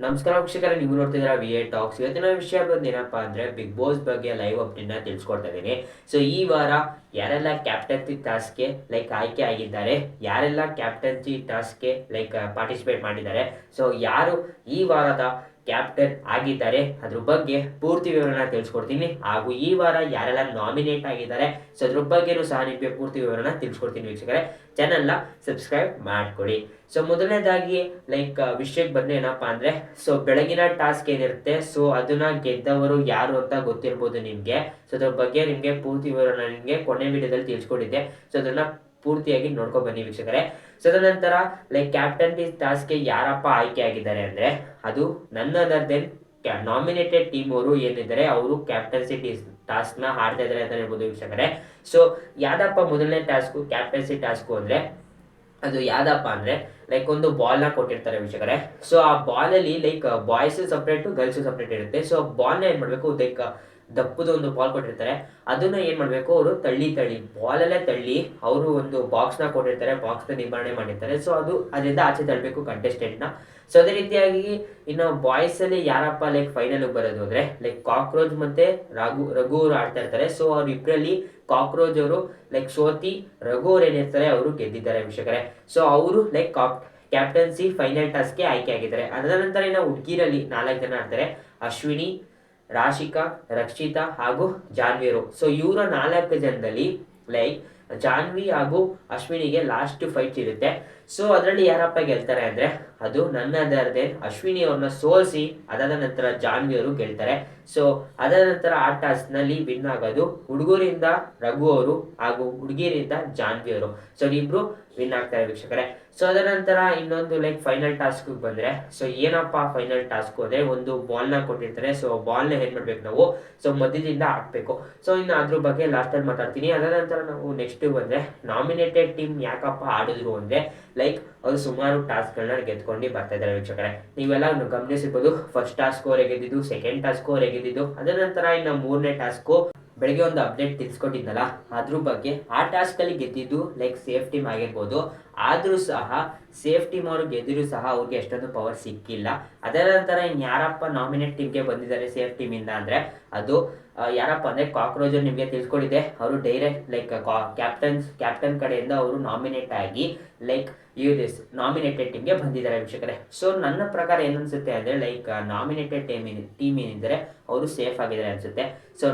ನಮಸ್ಕಾರ ವೀಕ್ಷಕರೇ, ನೀವು ನೋಡ್ತಿದ್ದೀರಾ ವಿ ಎ ಟಾಕ್ಸ್ ಇವತ್ತಿನ ವಿಷಯ ಬಂದು ಅಂದ್ರೆ ಬಿಗ್ ಬಾಸ್ ಬಗ್ಗೆ ಲೈವ್ ಅಪ್ಡೇಟ್ನ ತಿಳಿಸ್ಕೊಡ್ತಾ ಇದ್ದೀನಿ. ಸೊ ಈ ವಾರ ಯಾರೆಲ್ಲ ಕ್ಯಾಪ್ಟನ್ಸಿ ಟಾಸ್ಕ್ಗೆ ಲೈಕ್ ಆಯ್ಕೆ ಆಗಿದ್ದಾರೆ, ಯಾರೆಲ್ಲ ಕ್ಯಾಪ್ಟನ್ಸಿ ಟಾಸ್ಕ್ಗೆ ಲೈಕ್ ಪಾರ್ಟಿಸಿಪೇಟ್ ಮಾಡಿದ್ದಾರೆ. ಸೊ ಯಾರು ಈ ವಾರದ ಕ್ಯಾಪ್ಟನ್ ಆಗಿದ್ದಾರೆ. ಅದ್ರ ಬಗ್ಗೆ ಪೂರ್ತಿ ವಿವರಣ ತಿಳಿಸ್ಕೊಡ್ತೀನಿ. ಹಾಗೂ ಈ ವಾರ ಯಾರೆಲ್ಲ ನಾಮಿನೇಟ್ ಆಗಿದ್ದಾರೆ, ಸೊ ಅದ್ರ ಬಗ್ಗೆನೂ ಸಹ ನಿಮಗೆ ಪೂರ್ತಿ ವಿವರಣ ತಿಳಿಸ್ಕೊಡ್ತೀನಿ ವೀಕ್ಷಕರೇ. ಚಾನಲ್ನ ಸಬ್ಸ್ಕ್ರೈಬ್ ಮಾಡ್ಕೊಡಿ. ಸೊ ಮೊದಲನೇದಾಗಿ ಲೈಕ್ ವಿಷಯಕ್ಕೆ ಬಂದರೆ ಏನಪ್ಪಾ ಅಂದರೆ ಸೊ ಬೆಳಗಿನ ಟಾಸ್ಕ್ ಏನಿರುತ್ತೆ ಸೊ ಅದನ್ನ ಗೆದ್ದವರು ಯಾರು ಅಂತ ಗೊತ್ತಿರ್ಬೋದು ನಿಮಗೆ. ಸೊ ಅದ್ರ ಬಗ್ಗೆ ನಿಮಗೆ ಪೂರ್ತಿ ವಿವರಣ ನಿಮಗೆ ಕೊನೆ ವಿಡಿಯೋದಲ್ಲಿ ತಿಳಿಸ್ಕೊಟ್ಟಿದ್ದೆ ಸೊ ಅದನ್ನ ಪೂರ್ತಿಯಾಗಿ ನೋಡ್ಕೊಂಡು ಬನ್ನಿ ವೀಕ್ಷಕರೇ. ಸೊ ತದನಂತರ ಲೈಕ್ ಕ್ಯಾಪ್ಟನ್ ಟಾಸ್ಕ್ಗೆ ಯಾರಪ್ಪ ಆಯ್ಕೆ ಆಗಿದ್ದಾರೆ ಅಂದರೆ, ಅದು ನನ್ನ ಅದರ್ ದೆನ್ ನಾಮಿನೇಟೆಡ್ ಟೀಮ್ ಅವರು ಏನಿದ್ದಾರೆ, ಅವರು ಕ್ಯಾಪ್ಟನ್ಸಿ ಟಿ ಟಾಸ್ಕ್ನ ಆಡ್ತಾ ಇದ್ದಾರೆ ಅಂತ ಹೇಳ್ಬೋದು ವೀಕ್ಷಕರೇ. ಸೊ ಯಾವ್ದಪ್ಪ ಮೊದಲನೇ ಟಾಸ್ಕು ಕ್ಯಾಪ್ಟನ್ಸಿ ಟಾಸ್ಕು ಅಂದರೆ, ಅದು ಯಾವ್ದಪ್ಪ ಅಂದರೆ ಲೈಕ್ ಒಂದು ಬಾಲ್ನ ಕೊಟ್ಟಿರ್ತಾರೆ ವೀಕ್ಷಕರೇ. ಸೊ ಆ ಬಾಲಲ್ಲಿ like boys separate girls separate ಇರುತ್ತೆ. ಸೊ ಬಾಲ್ನ ಏನು ಮಾಡ್ಬೇಕು ಲೈಕ್ ದಪ್ಪದ ಒಂದು ಬಾಲ್ ಕೊಟ್ಟಿರ್ತಾರೆ. ಅದನ್ನ ಏನು ಮಾಡಬೇಕು? ಅವರು ತಳ್ಳಿ ತಳ್ಳಿ ಬಾಲಲ್ಲೇ ತಳ್ಳಿ ಅವರು ಒಂದು ಬಾಕ್ಸ್ನ ಕೊಟ್ಟಿರ್ತಾರೆ ಬಾಕ್ಸ್ ನಿರ್ವಹಣೆ ಮಾಡಿರ್ತಾರೆ. ಸೊ ಅದು ಅದರಿಂದ ಆಚೆ ತಳ್ಳಬೇಕು ಕಂಟೆಸ್ಟೆಂಟ್ನ. ಸೊ ಅದೇ ರೀತಿಯಾಗಿ ಇನ್ನು ಬಾಯ್ಸ್ ಅಲ್ಲಿ ಯಾರಪ್ಪ ಲೈಕ್ ಫೈನಲ್ ಬರೋದು ಅಂದರೆ ಲೈಕ್ ಕಾಕ್ರೋಚ್ ಮತ್ತೆ ರಘು ರಘು ಅವರು ಆಡ್ತಾ ಇರ್ತಾರೆ. ಸೊ ಅವ್ರ ಇಬ್ಬರಲ್ಲಿ ಕಾಕ್ರೋಚ್ ಅವರು ಲೈಕ್ ಸೋತಿ, ರಘು ಅವ್ರು ಏನಿರ್ತಾರೆ ಅವರು ಗೆದ್ದಿದ್ದಾರೆ ವೀಕ್ಷಕರೇ. ಸೊ ಅವರು ಲೈಕ್ ಕ್ಯಾಪ್ಟನ್ಸಿ ಫೈನಲ್ ಟಾಸ್ಗೆ ಆಯ್ಕೆ ಆಗಿದ್ದಾರೆ. ಅದರ ನಂತರ ಇನ್ನು ಹುಡುಗಿರಲ್ಲಿ ನಾಲ್ಕು ಜನ ಆಡ್ತಾರೆ. ಅಶ್ವಿನಿ ರಾಶಿಕಾ, ರಕ್ಷಿತಾ ಹಾಗೂ ಜಾನ್ವಿರು ಸೊ ಇವರ ನಾಲ್ಕು ಜನದಲ್ಲಿ ಲೈಕ್ ಜಾನ್ವಿ ಹಾಗೂ ಅಶ್ವಿನಿಗೆ ಲಾಸ್ಟ್ ಫೈಟ್ ಇರುತ್ತೆ. ಸೊ ಅದರಲ್ಲಿ ಯಾರಪ್ಪ ಗೆಲ್ತಾರೆ ಅಂದ್ರೆ ಅದು ನನ್ನ ಅದರದೇ ಅಶ್ವಿನಿ ಅವ್ರನ್ನ ಸೋಲಿಸಿ ಅದಾದ ನಂತರ ಜಾನ್ವಿ ಅವರು ಗೆಲ್ತಾರೆ. ಸೊ ಅದಾದ ನಂತರ ಆ ಟಾಸ್ಕ್ನಲ್ಲಿ ವಿನ್ ಆಗೋದು ಹುಡುಗರಿಂದ ರಘು ಅವರು ಹಾಗೂ ಹುಡುಗಿಯರಿಂದ ಜಾನ್ವಿ ಅವರು. ಸೊ ಇಬ್ರು ವಿನ್ ಆಗ್ತಾರೆ ವೀಕ್ಷಕರೇ. ಸೊ ಅದರ ನಂತರ ಇನ್ನೊಂದು ಲೈಕ್ ಫೈನಲ್ ಟಾಸ್ಕ್ ಬಂದ್ರೆ ಸೊ ಏನಪ್ಪ ಫೈನಲ್ ಟಾಸ್ಕ್ ಅಂದ್ರೆ ಒಂದು ಬಾಲ್ನ ಕೊಟ್ಟಿರ್ತಾರೆ. ಸೊ ಬಾಲ್ನ ಏನ್ ಮಾಡ್ಬೇಕು ನಾವು? ಸೊ ಮಧ್ಯದಿಂದ ಹಾಕ್ಬೇಕು. ಸೊ ಇನ್ನು ಅದ್ರ ಬಗ್ಗೆ ಲಾಸ್ಟ್ ಅಲ್ಲಿ ಮಾತಾಡ್ತೀನಿ. ಅದರ ನಂತರ ನಾವು ನೆಕ್ಸ್ಟ್ ಬಂದ್ರೆ ನಾಮಿನೇಟೆಡ್ ಟೀಮ್ ಯಾಕಪ್ಪ ಆಡಿದ್ರು ಅಂದ್ರೆ ಲೈಕ್ ಅವರು ಸುಮಾರು ಟಾಸ್ಕ್ ಗಳನ್ನ ಗೆದ್ಕೊಂಡು ಬರ್ತಾ ಇದ್ದಾರೆ ವೀಕ್ಷಕರೇ. ನೀವೆಲ್ಲ ಗಮನಿಸಿರ್ಬೋದು ಫಸ್ಟ್ ಟಾಸ್ಕ್ ಅವರೇ ಗೆದ್ದಿದ್ದು ಸೆಕೆಂಡ್ ಟಾಸ್ಕ್ ಅವರೇ ಗೆದ್ದಿದ್ದು ಅದರ ನಂತರ ಇನ್ನು ಮೂರನೇ ಟಾಸ್ಕು ಬೆಳಗ್ಗೆ ಒಂದು ಅಪ್ಡೇಟ್ ತಿಳಿಸ್ಕೊಟ್ಟಿದ್ನಲ್ಲ, ಅದ್ರ ಬಗ್ಗೆ ಆ ಟಾಸ್ಕಲ್ಲಿ ಗೆದ್ದಿದ್ದು ಲೈಕ್ ಸೇಫ್ ಟೀಮ್ ಆಗಿರ್ಬೋದು. ಆದರೂ ಸಹ ಸೇಫ್ ಟೀಮ್ ಅವರು ಗೆದ್ದಿದ್ರು ಸಹ ಅವ್ರಿಗೆ ಎಷ್ಟೊಂದು ಪವರ್ ಸಿಕ್ಕಿಲ್ಲ. ಅದರ ನಂತರ ಇನ್ ಯಾರಪ್ಪ ನಾಮಿನೇಟ್ ಟೀಮ್ಗೆ ಬಂದಿದ್ದಾರೆ ಸೇಫ್ ಟೀಮ್ ಇಂದ ಅಂದ್ರೆ, ಅದು ಯಾರಪ್ಪ ಅಂದ್ರೆ ಕಾಕ್ರೋಜ್ ನಿಮಗೆ ತಿಳ್ಕೊಂಡಿದೆ ಅವರು ಡೈರೆಕ್ಟ್ ಲೈಕ್ ಕ್ಯಾಪ್ಟನ್ಸ್ ಕ್ಯಾಪ್ಟನ್ ಕಡೆಯಿಂದ ಅವರು ನಾಮಿನೇಟ್ ಆಗಿ ಲೈಕ್ ಯು ದಿಸ್ ನಾಮಿನೇಟೆಡ್ ಟೀಮ್ಗೆ ಬಂದಿದ್ದಾರೆ ವೀಕ್ಷಕರೇ. ಸೊ ನನ್ನ ಪ್ರಕಾರ ಏನನ್ಸುತ್ತೆ ಅಂದರೆ ಲೈಕ್ ನಾಮಿನೇಟೆಡ್ ಟೀಮ್ ಟೀಮ್ ಏನಿದ್ದಾರೆ, ಅವರು ಸೇಫ್ ಆಗಿದ್ದಾರೆ ಅನ್ಸುತ್ತೆ. ಸೊ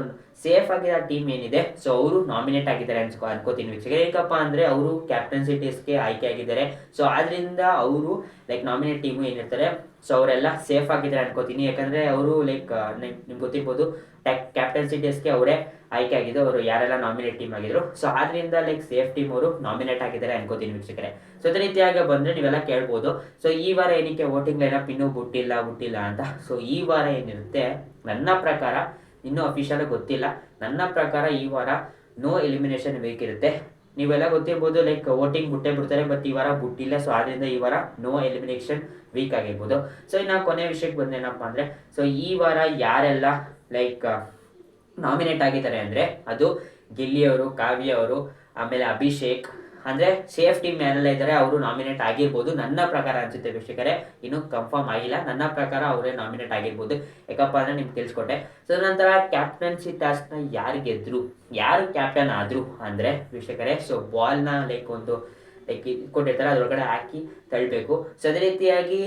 ಸೇಫ್ ಆಗಿರೋ ಟೀಮ್ ಏನಿದೆ ಸೊ ಅವರು ನಾಮಿನೇಟ್ ಆಗಿದ್ದಾರೆ ಅನ್ಸ್ಕೊ, ಅನ್ಕೋತೀನಿ ವೀಕ್ಷಕರೇ. ಏಕಪ್ಪ ಅಂದರೆ, ಅವರು ಕ್ಯಾಪ್ಟನ್ಸಿ ಟೀಸ್ಗೆ ಆಯ್ಕೆ ಆಗಿದ್ದಾರೆ. ಸೊ ಆದ್ದರಿಂದ ಅವರು ಲೈಕ್ ನಾಮಿನೇಟ್ ಟೀಮು ಏನಿರ್ತಾರೆ ಸೊ ಅವರೆಲ್ಲ ಸೇಫ್ ಆಗಿದ್ದಾರೆ ಅನ್ಕೋತೀನಿ. ಯಾಕಂದರೆ, ಅವರು ಲೈಕ್ ನಿಮ್ಗೆ ಗೊತ್ತಿರ್ಬೋದು ಕ್ಯಾಪ್ಟನ್ಸಿ ಟೀಸ್ಗೆ ಅವರೇ ಆಯ್ಕೆ ಆಗಿದ್ದು ಅವರು ಯಾರೆಲ್ಲ ನಾಮಿನೇಟ್ ಟೀಮ್ ಆಗಿದ್ರು. ಸೊ ಆದ್ರಿಂದ ಲೈಕ್ ಸೇಫ್ ಟೀಮ್ ಅವರು ನಾಮಿನೇಟ್ ಆಗಿದ್ದಾರೆ ಅನ್ಕೋತೀನಿ ವೀಕ್ಷಕರೇ. ಸೊ ಅದೇ ರೀತಿಯಾಗಿ ಬಂದ್ರೆ ನೀವೆಲ್ಲ ಕೇಳ್ಬೋದು. ಸೊ ಈ ವಾರ ಏನಕ್ಕೆ ವೋಟಿಂಗ್ ಲೈನಪ್ ಇನ್ನೂ ಬಿಟ್ಟಿಲ್ಲ ಬಿಟ್ಟಿಲ್ಲ ಅಂತ. ಸೊ ಈ ವಾರ ಏನಿರುತ್ತೆ, ನನ್ನ ಪ್ರಕಾರ, ಇನ್ನೂ ಅಫಿಷಿಯಲ್ ಗೊತ್ತಿಲ್ಲ. ನನ್ನ ಪ್ರಕಾರ ಈ ವಾರ ನೋ ಎಲಿಮಿನೇಷನ್ ವೀಕ್ ಇರುತ್ತೆ. ನೀವೆಲ್ಲ ಗೊತ್ತಿರ್ಬೋದು ಲೈಕ್ ವೋಟಿಂಗ್ ಬಿಟ್ಟೇ ಬಿಡ್ತಾರೆ ಬಟ್ ಈ ವಾರ ಬುಟ್ಟಿಲ್ಲ. ಸೊ ಆದ್ರಿಂದ ಈ ವಾರ ನೋ ಎಲಿಮಿನೇಷನ್ ವೀಕ್ ಆಗಿರ್ಬೋದು. ಸೊ ಇನ್ನು ಕೊನೆ ವಿಷಯಕ್ಕೆ ಬಂದೇನಪ್ಪ ಅಂದ್ರೆ ಸೊ ಈ ವಾರ ಯಾರೆಲ್ಲ ಲೈಕ್ ನಾಮಿನೇಟ್ ಆಗಿದ್ದಾರೆ ಅಂದರೆ ಅದು ಗಿಲ್ಲಿ ಅವರು, ಕಾವ್ಯ ಅವರು, ಆಮೇಲೆ ಅಭಿಷೇಕ್, ಅಂದರೆ ಸೇಫ್ ಟೀಮ್ ಯಾರೆಲ್ಲ ಇದ್ದಾರೆ, ಅವರು ನಾಮಿನೇಟ್ ಆಗಿರ್ಬೋದು. ನನ್ನ ಪ್ರಕಾರ ಅನಿಸುತ್ತೆ ವೀಕ್ಷಕರೇ, ಇನ್ನೂ ಕನ್ಫರ್ಮ್ ಆಗಿಲ್ಲ. ನನ್ನ ಪ್ರಕಾರ ಅವರೇ ನಾಮಿನೇಟ್ ಆಗಿರ್ಬೋದು. ಯಾಕಪ್ಪ ಅಂದರೆ ನಿಮ್ಗೆ ತಿಳಿಸ್ಕೊಟ್ಟೆ. ಸೊ ನಂತರ ಕ್ಯಾಪ್ಟನ್ಸಿ ಟಾಸ್ಕ್ನ ಯಾರು ಗೆದ್ರು? ಯಾರು ಕ್ಯಾಪ್ಟನ್ ಆದರು ಅಂದರೆ ವೀಕ್ಷಕರೇ ಸೊ ಬಾಲ್ನ ಲೈಕ್ ಒಂದು ಲೈಕ್ ಕೊಟ್ಟಿರ್ತಾರೆ, ಅದರೊಳಗಡೆ ಹಾಕಿ ತಳ್ಳಬೇಕು ಸೊ ಅದೇ ರೀತಿಯಾಗಿ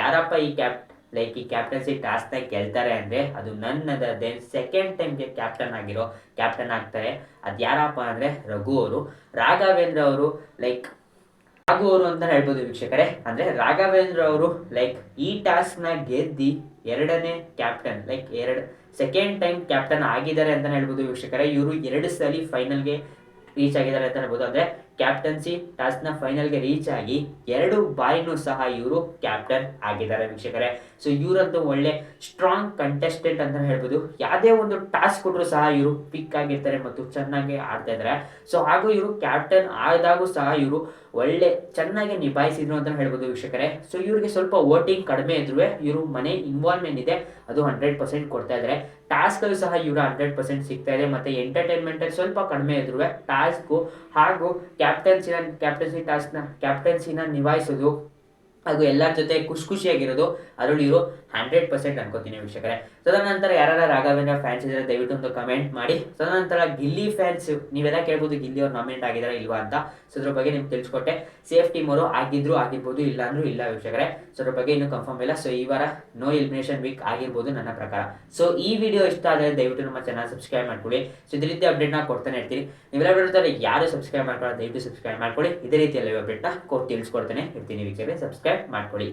ಯಾರಪ್ಪ ಈ ಕ್ಯಾಪ್ ಲೈಕ್ ಈ ಕ್ಯಾಪ್ಟನ್ಸಿ ಟಾಸ್ಕ್ನ ಗೆಲ್ತಾರೆ ಅಂದ್ರೆ ಅದು ನನ್ನದ ದೆನ್ ಸೆಕೆಂಡ್ ಟೈಮ್ಗೆ ಕ್ಯಾಪ್ಟನ್ ಆಗಿರೋ ಕ್ಯಾಪ್ಟನ್ ಆಗ್ತಾರೆ. ಅದು ಯಾರಪ್ಪ ಅಂದ್ರೆ ರಘು ಅವರು. ರಾಘವೇಂದ್ರ ಅವರು ಲೈಕ್ ರಾಘು ಅವರು ಅಂತ ಹೇಳ್ಬೋದು ವೀಕ್ಷಕರೇ. ಅಂದ್ರೆ ರಾಘವೇಂದ್ರ ಅವರು ಲೈಕ್ ಈ ಟಾಸ್ಕ್ನ ಗೆದ್ದಿ ಎರಡನೇ ಕ್ಯಾಪ್ಟನ್ ಲೈಕ್ ಎರಡು ಸೆಕೆಂಡ್ ಟೈಮ್ ಕ್ಯಾಪ್ಟನ್ ಆಗಿದ್ದಾರೆ ಅಂತ ಹೇಳ್ಬೋದು ವೀಕ್ಷಕರೇ. ಇವರು ಎರಡು ಸಲ ಫೈನಲ್ಗೆ ರೀಚ್ ಆಗಿದ್ದಾರೆ ಅಂತ ಹೇಳ್ಬೋದು. ಅಂದ್ರೆ ಕ್ಯಾಪ್ಟನ್ಸಿ ಟಾಸ್ಕ್ನ ನ ಫೈನಲ್ಗೆ ರೀಚ್ ಆಗಿ ಎರಡು ಬಾರಿನೂ ಸಹ ಇವರು ಕ್ಯಾಪ್ಟನ್ ಆಗಿದ್ದಾರೆ ವೀಕ್ಷಕರೇ. ಸೊ ಇವರಂತೂ ಒಳ್ಳೆ ಸ್ಟ್ರಾಂಗ್ ಕಂಟೆಸ್ಟೆಂಟ್ ಅಂತ ಹೇಳ್ಬೋದು. ಯಾವುದೇ ಒಂದು ಟಾಸ್ಕ್ ಕೊಟ್ಟರು ಸಹ ಇವರು ಪಿಕ್ ಆಗಿರ್ತಾರೆ ಮತ್ತು ಚೆನ್ನಾಗಿ ಆಡ್ತಾ ಇದ್ದಾರೆ. ಸೊ ಹಾಗೂ ಇವರು ಕ್ಯಾಪ್ಟನ್ ಆದಾಗೂ ಸಹ ಇವರು ಒಳ್ಳೆ ಚೆನ್ನಾಗಿ ನಿಭಾಯಿಸಿದ್ರು ಅಂತ ಹೇಳ್ಬೋದು ವೀಕ್ಷಕರೇ. ಸೊ ಇವರಿಗೆ ಸ್ವಲ್ಪ ವೋಟಿಂಗ್ ಕಡಿಮೆ ಇದ್ರು ಇವರು ಮನೆ ಇನ್ವಾಲ್ವ್ಮೆಂಟ್ ಇದೆ. ಅದು ಹಂಡ್ರೆಡ್ ಪರ್ಸೆಂಟ್ ಕೊಡ್ತಾ ಇದ್ದಾರೆ. ಟಾಸ್ಕ್ ಅಲ್ಲಿ ಸಹ ಇವರು ಹಂಡ್ರೆಡ್ ಪರ್ಸೆಂಟ್ ಸಿಗ್ತಾ ಇದೆ. ಮತ್ತೆ ಎಂಟರ್ಟೈನ್ಮೆಂಟ್ ಅಲ್ಲಿ ಸ್ವಲ್ಪ ಕಡಿಮೆ ಇದ್ರು ಟಾಸ್ಕ್ ಹಾಗೂ ಕ್ಯಾಪ್ಟನ್ಸಿನ ಕ್ಯಾಪ್ಟನ್ಸಿ ಟಾಸ್ಕ್ನ ಕ್ಯಾಪ್ಟನ್ಸಿನ ನಿಭಾಯಿಸೋದು ಹಾಗೂ ಎಲ್ಲರ ಜೊತೆ ಖುಷಿ ಖುಷಿಯಾಗಿರೋದು ಅದರಲ್ಲಿ ಇವರು ಹಂಡ್ರೆಡ್ ಪರ್ಸೆಂಟ್ ಅನ್ಕೋತೀನಿ ವೀಕ್ಷಕರೇ. ತದನಂತರ ಯಾರು ರಾಘವೇಂದ್ರ ಫ್ಯಾನ್ಸ್ ಇದ್ರೆ, ದಯವಿಟ್ಟು ಒಂದು ಕಮೆಂಟ್ ಮಾಡಿ. ತದನಂತರ ಗಿಲ್ಲಿ ಫ್ಯಾನ್ಸ್ ನೀವೆಲ್ಲ ಕೇಳ್ಬೋದು ಗಿಲ್ಲಿ ಅವ್ರು ನಾಮಿನೇಟ್ ಆಗಿದಾರ ಇಲ್ವಾ ಅಂತ. ಸೊ ಅದ್ರ ಬಗ್ಗೆ ನಿಮ್ಗೆ ತಿಳಿಸ್ಕೊಟ್ಟೆ. ಸೇಫ್ ಟೀಮ್ ಅವರು ಆಗಿದ್ರು, ಆಗಿರ್ಬೋದು ಇಲ್ಲ ಅಂದ್ರೂ ಇಲ್ಲ ವೀಕ್ಷಕರೇ. ಸೊ ಅದ್ರ ಬಗ್ಗೆ ಇನ್ನೂ ಕನ್ಫರ್ಮ್ ಇಲ್ಲ. ಸೊ ಈ ವಾರ ನೋ ಎಲಿಮಿನೇಷನ್ ವೀಕ್ ಆಗಿರ್ಬೋದು ನನ್ನ ಪ್ರಕಾರ. ಸೊ ಈ ವಿಡಿಯೋ ಇಷ್ಟ ಆದರೆ ದಯವಿಟ್ಟು ನಮ್ಮ ಚಾನಲ್ ಸಬ್ಸ್ಕ್ರೈಬ್ ಮಾಡ್ಕೊಳ್ಳಿ. ಸೊ ಇದೇ ರೀತಿ ಅಪ್ಡೇಟ್ನ ಕೊಡ್ತಾನೆ ಇರ್ತೀನಿ ನೀವೆಲ್ಲ ಬಿಡ್ತಾರೆ ಯಾರು ಸಬ್ಸ್ಕ್ರೈಬ್ ಮಾಡ್ಕೊಳ್ಳೋ ದಯವಿಟ್ಟು ಸಬ್ಸ್ಕ್ರೈಬ್ ಮಾಡ್ಕೊಳ್ಳಿ. ಇದೇ ರೀತಿಯಲ್ಲಿ ಅಪ್ಡೇಟ್ನ ಕೊಟ್ಟು ತಿಳಿಸ್ಕೊಡ್ತಾನೆ ಇರ್ತೀನಿ ವೀಕ್ಷಕರೇ. ಸಬ್ಸ್ಕ್ರೈಬ್ ಮಾಡ್ಕೊಳ್ಳಿ.